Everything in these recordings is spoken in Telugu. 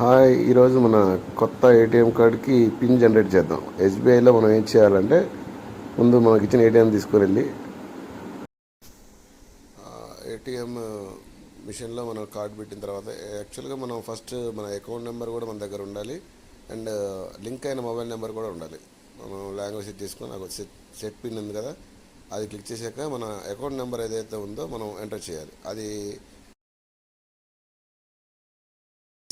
హాయ్ ఈరోజు మన కొత్త ఏటీఎం కార్డ్కి పిన్ జనరేట్ చేద్దాం. ఎస్బీఐలో మనం ఏం చేయాలంటే ముందు మనకి ఇచ్చిన ఏటీఎం తీసుకుని వెళ్ళి ఏటీఎం మిషన్లో మనం కార్డ్ పెట్టిన తర్వాత యాక్చువల్గా మనం ఫస్ట్ మన అకౌంట్ నెంబర్ కూడా మన దగ్గర ఉండాలి అండ్ లింక్ అయిన మొబైల్ నెంబర్ కూడా ఉండాలి. మనం లాంగ్వేజ్ సెట్ చేసుకొని నాకు సెట్ సెట్ పిన్ ఉంది కదా అది క్లిక్ చేశాక మన అకౌంట్ నెంబర్ ఏదైతే ఉందో మనం ఎంటర్ చేయాలి. అది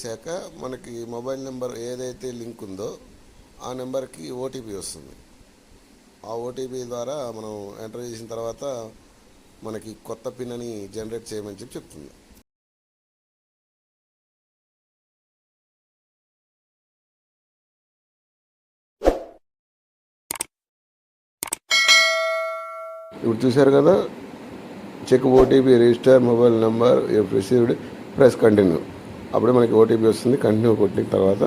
చేశాక మనకి మొబైల్ నెంబర్ ఏదైతే లింక్ ఉందో ఆ నెంబర్కి ఓటీపీ వస్తుంది. ఆ ఓటీపీ ద్వారా మనం ఎంటర్ చేసిన తర్వాత మనకి కొత్త పిన్ అని జనరేట్ చేయమని చెప్పి చెప్తుంది. ఇప్పుడు చూశారు కదా check OTP register mobile number received press continue అప్పుడే మనకి ఓటీపీ వస్తుంది కంటిన్యూ కొట్టిన తర్వాత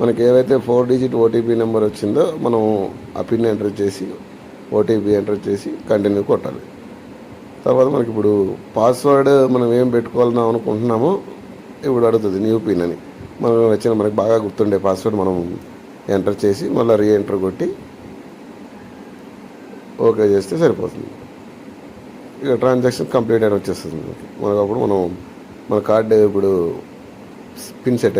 మనకి ఏవైతే ఫోర్ డిజిట్ ఓటీపీ నెంబర్ వచ్చిందో మనం ఆ పిన్ ఎంటర్ చేసి ఓటీపీ ఎంటర్ చేసి కంటిన్యూ కొట్టాలి. తర్వాత మనకి ఇప్పుడు పాస్వర్డ్ మనం ఏం పెట్టుకోవాలని అనుకుంటున్నామో ఇప్పుడు అడుగుతుంది న్యూ పిన్ అని. మనం వచ్చిన మనకి బాగా గుర్తుండే పాస్వర్డ్ మనం ఎంటర్ చేసి మళ్ళీ రీ ఎంటర్ కొట్టి ఓకే చేస్తే సరిపోతుంది. ఇక ట్రాన్సాక్షన్ కంప్లీట్ అని వచ్చేస్తుంది మనకి. మనకు అప్పుడు మనం మన కార్డు ఇప్పుడు పిన్ సెట్